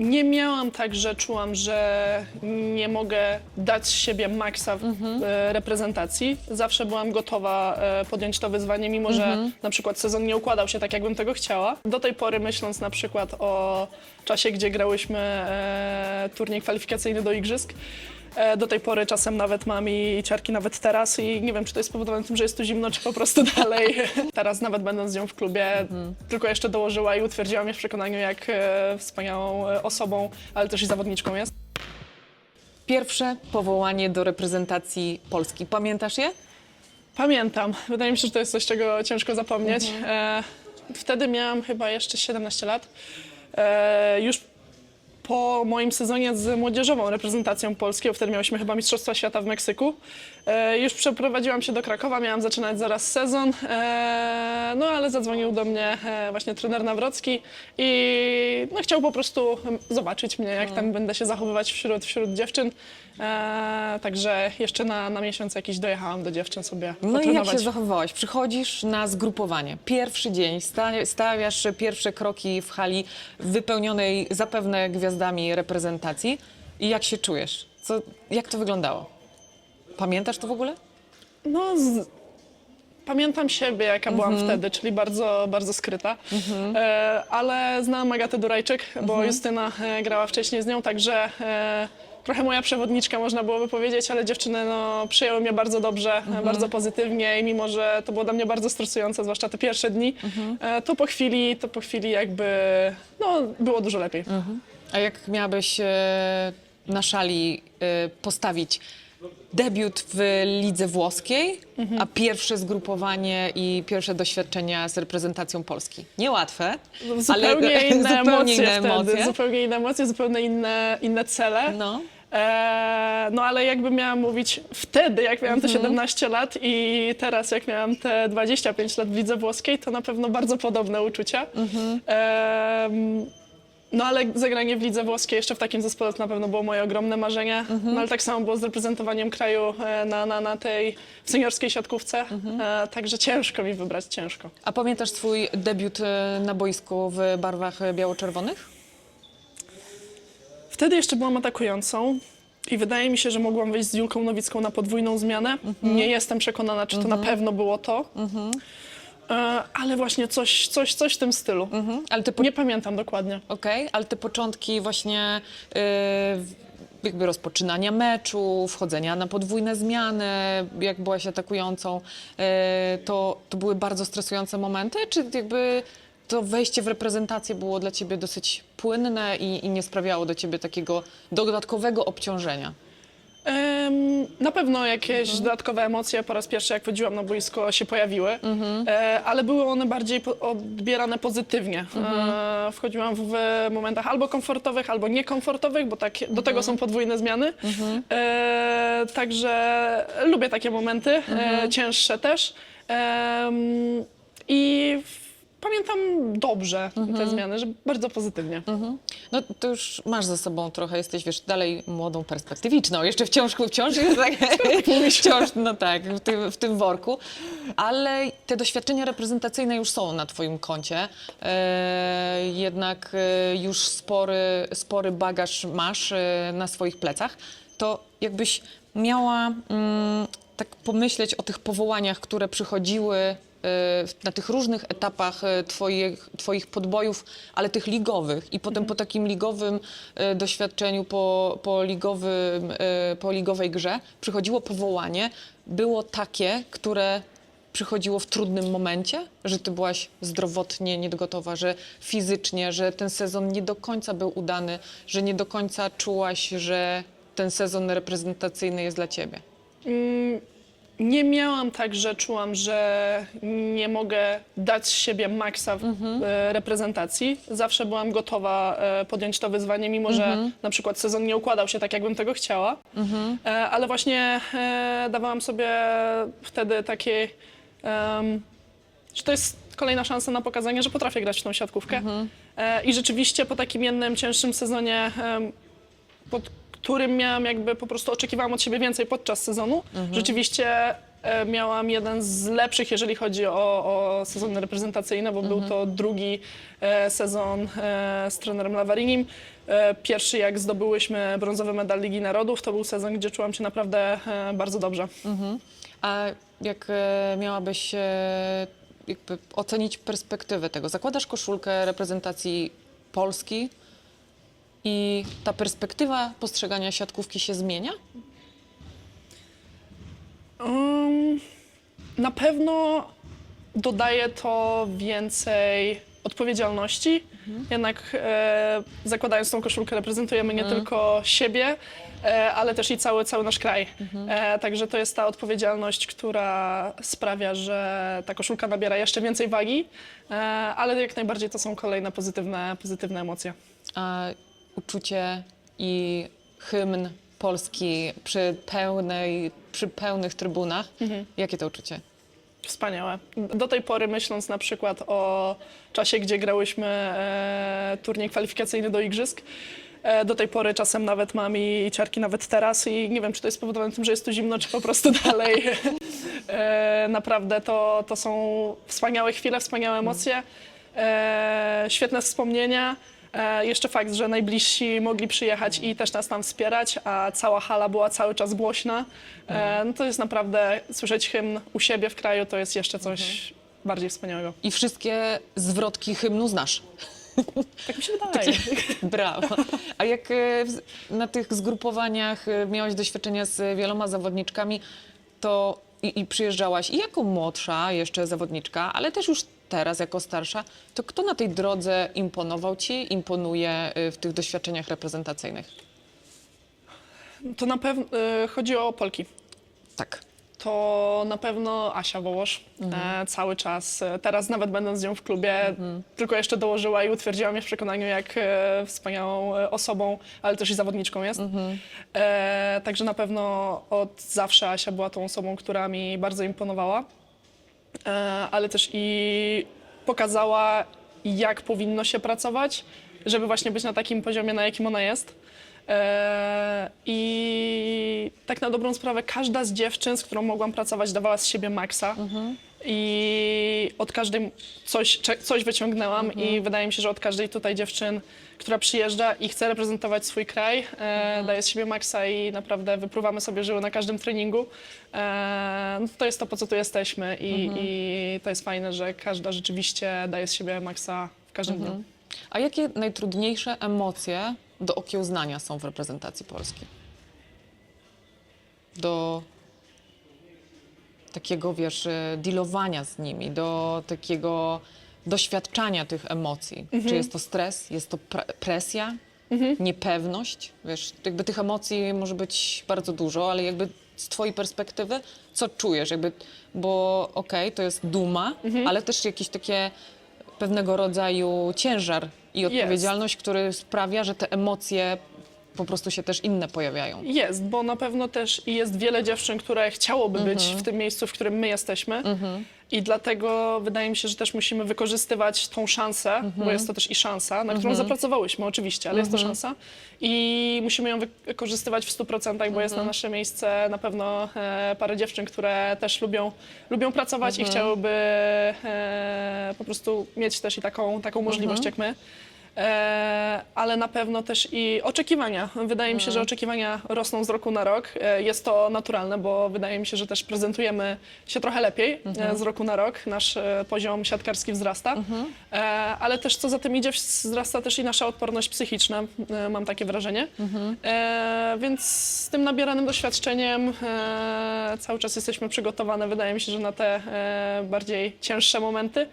Nie miałam tak, że czułam, że nie mogę dać z siebie maksa w e, reprezentacji. Zawsze byłam gotowa e, podjąć to wyzwanie, mimo że na przykład sezon nie układał się tak, jakbym tego chciała. Do tej pory myśląc na przykład o czasie, gdzie grałyśmy e, turniej kwalifikacyjny do igrzysk, do tej pory czasem nawet mam i ciarki nawet teraz i nie wiem, czy to jest spowodowane tym, że jest tu zimno, czy po prostu dalej. Teraz nawet będąc z nią w klubie, tylko jeszcze dołożyła i utwierdziła mnie w przekonaniu, jak e, wspaniałą e, osobą, ale też i zawodniczką jest. Pierwsze powołanie do reprezentacji Polski. Pamiętasz je? Pamiętam. Wydaje mi się, że to jest coś, czego ciężko zapomnieć. E, wtedy miałam chyba jeszcze 17 lat. E, już po moim sezonie z młodzieżową reprezentacją Polski, bo wtedy miałyśmy chyba Mistrzostwa Świata w Meksyku, e, już przeprowadziłam się do Krakowa, miałam zaczynać zaraz sezon, e, no ale zadzwonił do mnie e, właśnie trener Nawrocki i no, chciał po prostu zobaczyć mnie, jak tam będę się zachowywać wśród, wśród dziewczyn. Także jeszcze na, na miesiąc jakiś dojechałam do dziewczyn sobie No i jak się zachowywałaś? Przychodzisz na zgrupowanie. Pierwszy dzień, sta- stawiasz pierwsze kroki w hali wypełnionej zapewne gwiazdami reprezentacji. I jak się czujesz? Co, jak to wyglądało? Pamiętasz to w ogóle? No, z... pamiętam siebie, jaka byłam Mhm. wtedy, czyli bardzo, bardzo skryta. E, ale znałam Agatę Durajczyk, bo Mhm. Justyna e, grała wcześniej z nią, także e, trochę moja przewodniczka, można byłoby powiedzieć, ale dziewczyny no, przyjęły mnie bardzo dobrze, Mhm. e, bardzo pozytywnie i mimo, że to było dla mnie bardzo stresujące, zwłaszcza te pierwsze dni, Mhm. e, to po chwili, to po chwili jakby, no, było dużo lepiej. A jak miałabyś e, na szali e, postawić debiut w lidze włoskiej, Mhm. a pierwsze zgrupowanie i pierwsze doświadczenia z reprezentacją Polski? Niełatwe, Zupełnie ale inne zupełnie emocje inne wtedy, emocje. zupełnie inne emocje, zupełnie inne, inne cele. No. Eee, no ale jakby miałam mówić wtedy, jak miałam Mhm. te 17 lat i teraz, jak miałam te 25 lat w lidze włoskiej, to na pewno bardzo podobne uczucia. Mhm. Ehm, no ale zagranie w lidze włoskiej jeszcze w takim zespole to na pewno było moje ogromne marzenie. Mhm. No ale tak samo było z reprezentowaniem kraju e, na, na, na tej seniorskiej siatkówce. Mhm. E, także ciężko mi wybrać, ciężko. A pamiętasz swój debiut e, na boisku w barwach e, biało-czerwonych? Wtedy jeszcze byłam atakującą i wydaje mi się, że mogłam wyjść z Julką Nowicką na podwójną zmianę. Mhm. Nie jestem przekonana, czy to na pewno było to. E, ale właśnie coś, coś, coś w tym stylu. Mhm. Ale te po... Nie pamiętam dokładnie. Okej, ale te początki właśnie yy, jakby rozpoczynania meczu, wchodzenia na podwójne zmiany, jak byłaś atakującą, yy, to, to były bardzo stresujące momenty, czy jakby to wejście w reprezentację było dla ciebie dosyć płynne i, i nie sprawiało do ciebie takiego dodatkowego obciążenia? Em, na pewno jakieś Mhm. dodatkowe emocje po raz pierwszy, jak wchodziłam na boisko, się pojawiły, Mhm. e, ale były one bardziej po- odbierane pozytywnie. Mhm. E, wchodziłam w, w momentach albo komfortowych, albo niekomfortowych, bo tak, do Mhm. tego są podwójne zmiany. E, także lubię takie momenty, Mhm. e, cięższe też. Em, I w, pamiętam dobrze Mhm. te zmiany, że bardzo pozytywnie. No to już masz za sobą trochę, jesteś wiesz, dalej młodą, perspektywiczną, jeszcze wciąż, wciąż jest tak, wciąż, no tak, w tym, w tym worku, ale te doświadczenia reprezentacyjne już są na twoim koncie, e, jednak e, już spory, spory bagaż masz e, na swoich plecach, to jakbyś miała mm, tak pomyśleć o tych powołaniach, które przychodziły na tych różnych etapach e, twoich, twoich podbojów, ale tych ligowych. I potem po takim ligowym e, doświadczeniu, po, po, ligowym, po ligowej grze przychodziło powołanie, było takie, które przychodziło w trudnym momencie, że ty byłaś zdrowotnie niegotowa, że fizycznie, że ten sezon nie do końca był udany, że nie do końca czułaś, że ten sezon reprezentacyjny jest dla ciebie. Nie miałam tak, że czułam, że nie mogę dać z siebie maksa w e, reprezentacji. Zawsze byłam gotowa e, podjąć to wyzwanie, mimo że na przykład sezon nie układał się tak, jakbym tego chciała. E, Ale właśnie e, dawałam sobie wtedy takie, em, że to jest kolejna szansa na pokazanie, że potrafię grać w tą siatkówkę. E, I rzeczywiście po takim jednym cięższym sezonie em, pod którym miałam jakby po prostu oczekiwałam od siebie więcej podczas sezonu. Rzeczywiście e, miałam jeden z lepszych, jeżeli chodzi o, o sezony reprezentacyjne, bo był to drugi e, sezon e, z trenerem Lawarinim. E, Pierwszy, jak zdobyłyśmy brązowy medal Ligi Narodów, to był sezon, gdzie czułam się naprawdę e, bardzo dobrze. A jak e, miałabyś e, jakby ocenić perspektywę tego? Zakładasz koszulkę reprezentacji Polski i ta perspektywa postrzegania siatkówki się zmienia? Um, na pewno dodaje to więcej odpowiedzialności. Jednak e, zakładając tą koszulkę reprezentujemy nie tylko siebie, e, ale też i cały, cały nasz kraj. E, także to jest ta odpowiedzialność, która sprawia, że ta koszulka nabiera jeszcze więcej wagi, e, ale jak najbardziej to są kolejne pozytywne, pozytywne emocje. A uczucie i hymn Polski przy pełnej, przy pełnych trybunach, jakie to uczucie? Wspaniałe. Do tej pory myśląc na przykład o czasie, gdzie grałyśmy e, turniej kwalifikacyjny do igrzysk, e, do tej pory czasem nawet mam i ciarki nawet teraz i nie wiem, czy to jest spowodowane tym, że jest tu zimno, czy po prostu dalej. E, naprawdę to, to są wspaniałe chwile, wspaniałe emocje, e, świetne wspomnienia. E, jeszcze fakt, że najbliżsi mogli przyjechać i też nas tam wspierać, a cała hala była cały czas głośna. E, no to jest naprawdę, słyszeć hymn u siebie w kraju to jest jeszcze coś bardziej wspaniałego. I wszystkie zwrotki hymnu znasz. Tak mi się wydaje. Brawo. A jak e, w- na tych zgrupowaniach e, miałaś doświadczenia z wieloma zawodniczkami, to i, i przyjeżdżałaś i jako młodsza jeszcze zawodniczka, ale też już teraz jako starsza, to kto na tej drodze imponował ci, imponuje e, w tych doświadczeniach reprezentacyjnych? To na pewno e, chodzi o Polki. Tak. To na pewno Asia Wołosz e, cały czas. E, Teraz nawet będąc z nią w klubie, tylko jeszcze dołożyła i utwierdziła mnie w przekonaniu, jak e, wspaniałą e, osobą, ale też i zawodniczką jest. E, także na pewno od zawsze Asia była tą osobą, która mi bardzo imponowała, e, ale też i pokazała, jak powinno się pracować, żeby właśnie być na takim poziomie, na jakim ona jest. E, I tak na dobrą sprawę, każda z dziewczyn, z którą mogłam pracować, dawała z siebie maksa. I od każdej coś, coś wyciągnęłam i wydaje mi się, że od każdej tutaj dziewczyn, która przyjeżdża i chce reprezentować swój kraj, e, daje z siebie maksa i naprawdę wypruwamy sobie żyły na każdym treningu. E, no to jest to, po co tu jesteśmy i, i to jest fajne, że każda rzeczywiście daje z siebie maksa w każdym dniu. A jakie najtrudniejsze emocje do okiełznania są w reprezentacji Polski? Do takiego, wiesz, e, dealowania z nimi, do takiego doświadczania tych emocji. Czy jest to stres, jest to pre- presja, niepewność? Wiesz, jakby tych emocji może być bardzo dużo, ale jakby z twojej perspektywy, co czujesz? Jakby, bo okej, to jest duma, ale też jakieś takie pewnego rodzaju ciężar i odpowiedzialność, który sprawia, że te emocje po prostu się też inne pojawiają. Jest, bo na pewno też jest wiele dziewczyn, które chciałoby być w tym miejscu, w którym my jesteśmy. I dlatego wydaje mi się, że też musimy wykorzystywać tą szansę, bo jest to też i szansa, na którą zapracowałyśmy oczywiście, ale jest to szansa. I musimy ją wykorzystywać w 100%, bo jest na nasze miejsce na pewno e, parę dziewczyn, które też lubią, lubią pracować i chciałyby e, po prostu mieć też i taką, taką możliwość jak my. E, ale na pewno też i oczekiwania. Wydaje mi się, że oczekiwania rosną z roku na rok. E, jest to naturalne, bo wydaje mi się, że też prezentujemy się trochę lepiej e, z roku na rok. Nasz e, poziom siatkarski wzrasta, e, ale też co za tym idzie, wzrasta też i nasza odporność psychiczna, e, mam takie wrażenie. E, więc z tym nabieranym doświadczeniem e, cały czas jesteśmy przygotowane, wydaje mi się, że na te e, bardziej cięższe momenty,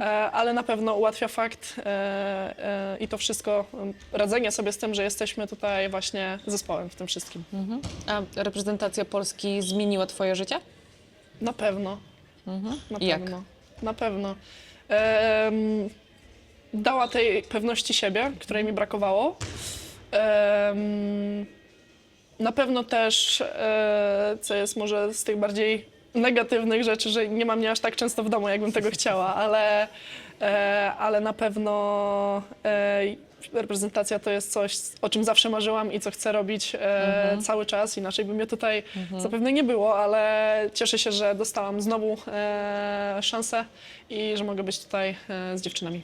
e, ale na pewno ułatwia fakt e, e, i to wszystko, em, radzenie sobie z tym, że jesteśmy tutaj właśnie zespołem w tym wszystkim. A reprezentacja Polski zmieniła twoje życie? Na pewno. Na I jak? pewno. Na pewno. Dała tej pewności siebie, której mi brakowało. Na pewno też, e, co jest może z tych bardziej negatywnych rzeczy, że nie mam mnie aż tak często w domu, jakbym tego chciała, ale, ale na pewno e, reprezentacja to jest coś, o czym zawsze marzyłam i co chcę robić e, cały czas. Inaczej by mnie tutaj zapewne nie było, ale cieszę się, że dostałam znowu e, szansę i że mogę być tutaj e, z dziewczynami.